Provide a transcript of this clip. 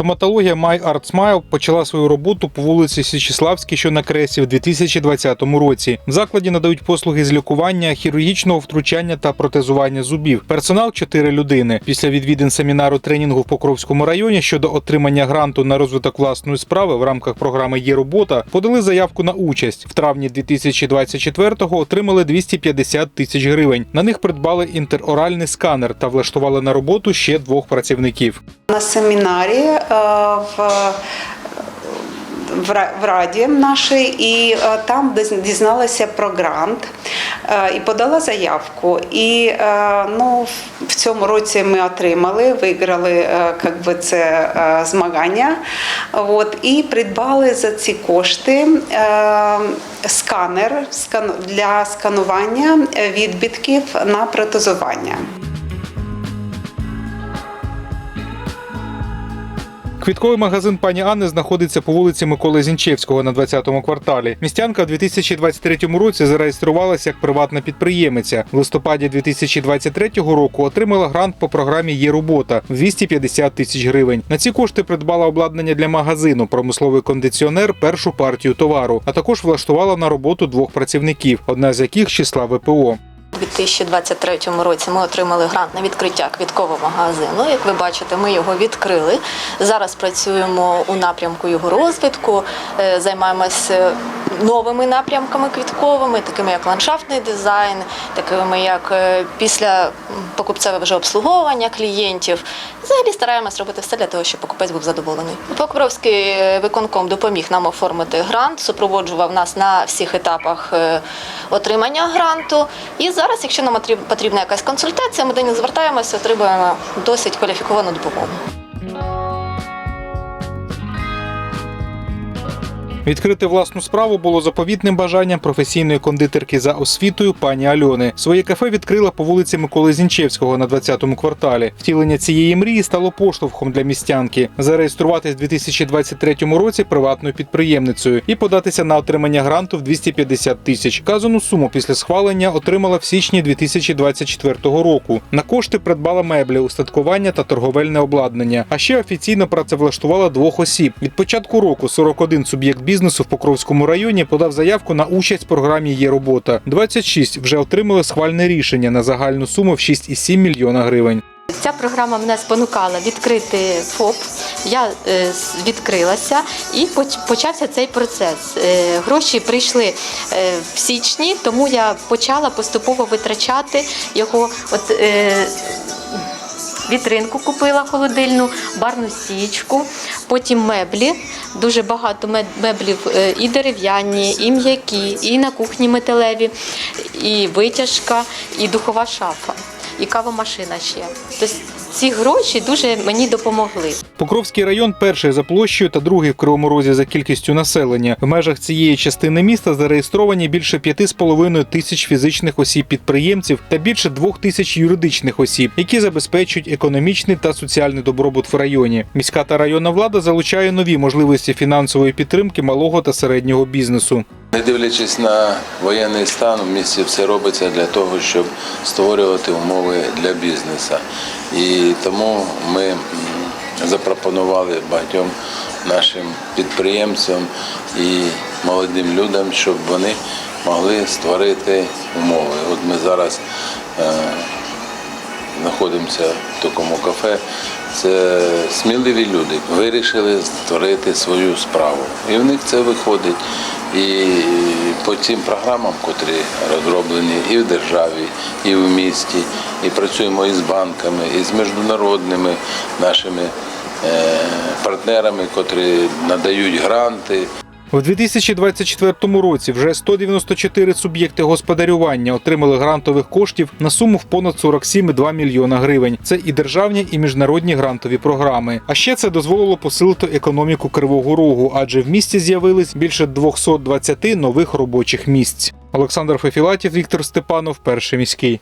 Стоматологія My Art Smile почала свою роботу по вулиці Січіславській, що на Кресі, в 2020 році. В закладі надають послуги з лікування, хірургічного втручання та протезування зубів. Персонал 4 людини. Після відвідин семінару тренінгу в Покровському районі щодо отримання гранту на розвиток власної справи в рамках програми Є робота подали заявку на участь. В травні 2024-го отримали 250 тисяч гривень. На них придбали інтероральний сканер та влаштували на роботу ще двох працівників. На семінарі в, в в раді нашій, і е, там дізналася про грант е, і подала заявку. І е, ну, в- цьому році ми отримали, виграли е, как би, це е, змагання. От, і придбали за ці кошти е, сканер для сканування е, відбитків на протезування. Квітковий магазин пані Анни знаходиться по вулиці Миколи Зінчевського на 20-му кварталі. Містянка в 2023 році зареєструвалася як приватна підприємиця. В листопаді 2023 року отримала грант по програмі Є робота в 250 тисяч гривень. На ці кошти придбала обладнання для магазину, промисловий кондиціонер, першу партію товару, а також влаштувала на роботу двох працівників, одна з яких числа ВПО. У 2023 році ми отримали грант на відкриття квіткового магазину. Як ви бачите, ми його відкрили. Зараз працюємо у напрямку його розвитку, е, займаємося новими напрямками квітковими, такими як ландшафтний дизайн, такими як е, після покупцеве вже обслуговування клієнтів. Взагалі стараємось робити все для того, щоб покупець був задоволений. Покровський е, виконком допоміг нам оформити грант, супроводжував нас на всіх етапах е, отримання гранту. І зараз, якщо нам потрібна якась консультація, ми до них звертаємося, отримуємо досить кваліфіковану допомогу. Відкрити власну справу було заповітним бажанням професійної кондитерки за освітою пані Альони. Своє кафе відкрила по вулиці Миколи Зінчевського на 20-му кварталі. Втілення цієї мрії стало поштовхом для містянки. Зареєструватись в 2023 році приватною підприємницею і податися на отримання гранту в 250 тисяч. Казану суму після схвалення отримала в січні 2024 року. На кошти придбала меблі, устаткування та торговельне обладнання. А ще офіційно працевлаштувала двох осіб. Від початку року 41 суб'єкт бізнесу в Покровському районі подав заявку на участь в програмі Є робота. 26 вже отримали схвальне рішення на загальну суму в 6,7 мільйона гривень. Ця програма мене спонукала відкрити ФОП. Я е, відкрилася і поч- почався цей процес. Е, гроші прийшли е, в січні, тому я почала поступово витрачати його. От, Вітринку купила холодильну, барну стічку, потім меблі. Дуже багато меблів е, і дерев'яні, і м'які, і на кухні металеві, і витяжка, і духова шафа, і кавомашина ще. Тобто ці гроші дуже мені допомогли. Покровський район перший за площею та другий в Кривому Розі за кількістю населення. В межах цієї частини міста зареєстровані більше 5,5 тисяч фізичних осіб-підприємців та більше 2 тисяч юридичних осіб, які забезпечують економічний та соціальний добробут в районі. Міська та районна влада залучає нові можливості фінансової підтримки малого та середнього бізнесу. Не дивлячись на воєнний стан, в місті все робиться для того, щоб створювати умови для бізнесу. І тому ми запропонували багатьом нашим підприємцям і молодим людям, щоб вони могли створити умови. От ми зараз е, знаходимося в такому кафе. Це сміливі люди вирішили створити свою справу. І в них це виходить. І по цим програмам, котрі розроблені і в державі, і в місті, і працюємо і з банками, і з міжнародними нашими е, партнерами, котрі надають гранти. У 2024 році вже 194 суб'єкти господарювання отримали грантових коштів на суму в понад 47,2 мільйона гривень. Це і державні, і міжнародні грантові програми. А ще це дозволило посилити економіку Кривого Рогу, адже в місті з'явились більше 220 нових робочих місць. Олександр Фефілатів, Віктор Степанов, перший міський.